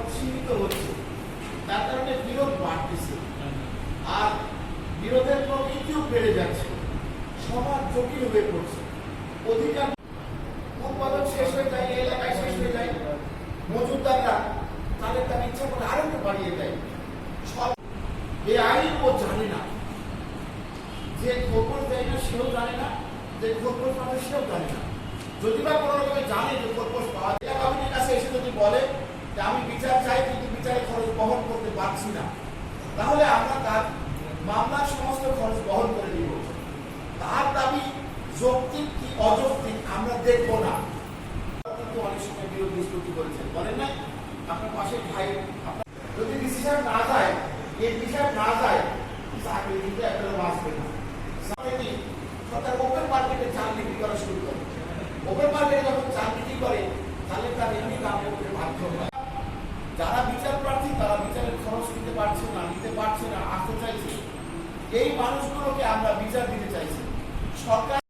খরচ সীমিত হচ্ছে। তার কারণে বিরোধ বাড়তেছে। আর বিরোধের প্রকৃতিও বেড়ে যাচ্ছে। সমাজ জটিল হয়ে পড়ছে। অধিকার উৎপাদন শেষ হয়ে যায় এলাকায় শেষ হয়ে যায়। মজুদাররা তাদের তার ইচ্ছা করে আরও বাড়িয়ে দেয়। সব এই আইন ও জানে না। যে খবর দেয় না সেও জানে না। যে খবর পাবে সেও জানে না। যদি বা কোনো রকমে জানে যে খবর আমি বিচার চাই, কিন্তু বিচারের খরচ বহন করতে পারছি না। তাহলে আমরা তার মামলার সমস্ত খরচ বহন করে দিব তার দাবি যৌক্তিক কি অযৌক্তিক আমরা দেখব না। কিন্তু অনেক সময় বিরোধ নিষ্পত্তি করেছেন। বলেন না আপনার পাশে ভাই যদি ডিসিশন না যায়, এই ডিসিশন না যায়, চাকরি কিন্তু একটা বাঁচবে না। সরকার ওপেন মার্কেটে চাল বিক্রি করা শুরু করে? ওপেন মার্কেটে যখন চাল বিক্রি করে, তাহলে তার এমনি দাম করতে বাধ্য হয় যারা বিচার প্রার্থী তারা বিচারের খরচ দিতে পারছে না নিতে পারছে না আসতে চাইছে এই মানুষগুলোকে আমরা বিচার দিতে চাইছি। সরকার